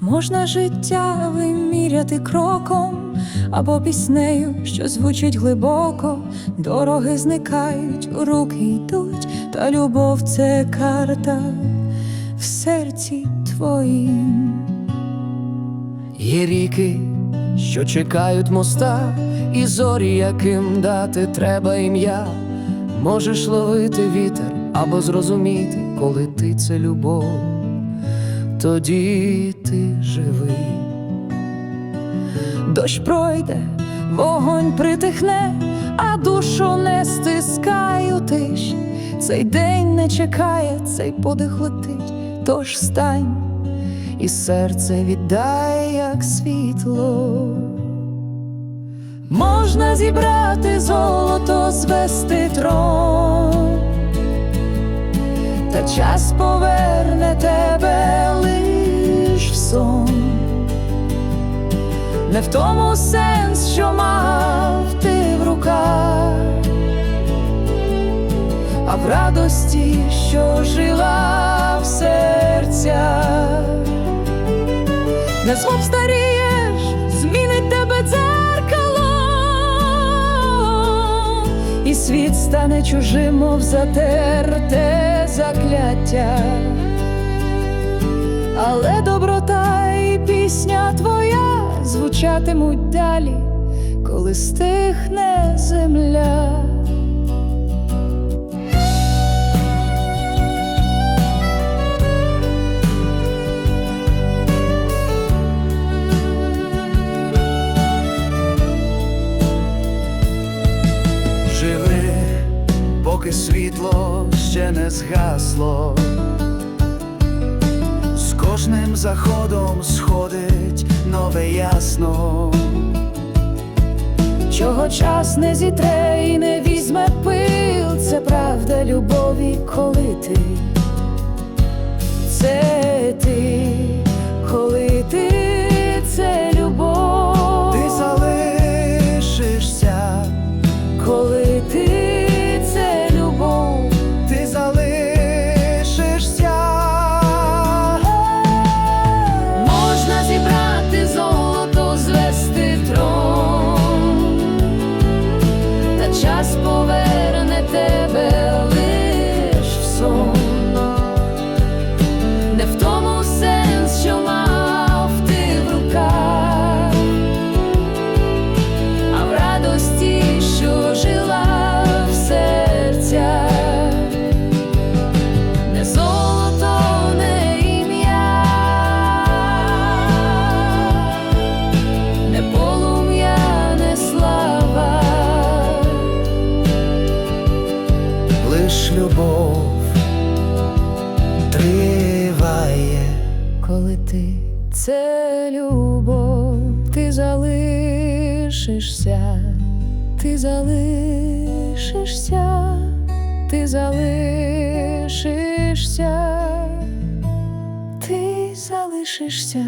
Можна життя виміряти кроком або піснею, що звучить глибоко, дороги зникають, руки йдуть, та любов це карта в серці твоїм. Є ріки, що чекають моста, і зорі, яким дати треба ім'я. Можеш ловити вітер або зрозуміти, коли ти це любов, тоді ти живий. Дощ пройде, вогонь притихне, а душу не стискає у тиші. Цей день не чекає, цей подих летить, тож стань і серце віддай, як світло. Можна зібрати золото, звести трон, та час поверне не в тому сенс, що мав ти в руках, а в радості, що жила в серцях. Не знов старієш, змінить тебе дзеркало, і світ стане чужим, мов затерте закляття. Але доброта і пісня твоя звучатимуть далі, коли стихне земля. Живи, поки світло ще не згасло. Кожним заходом сходить нове ясно. Чого час не зітре і не візьме пил, це правда любові, коли ти, Лиш любов триває. Коли ти це любов, ти залишишся, ти залишишся, ти залишишся, ти залишишся.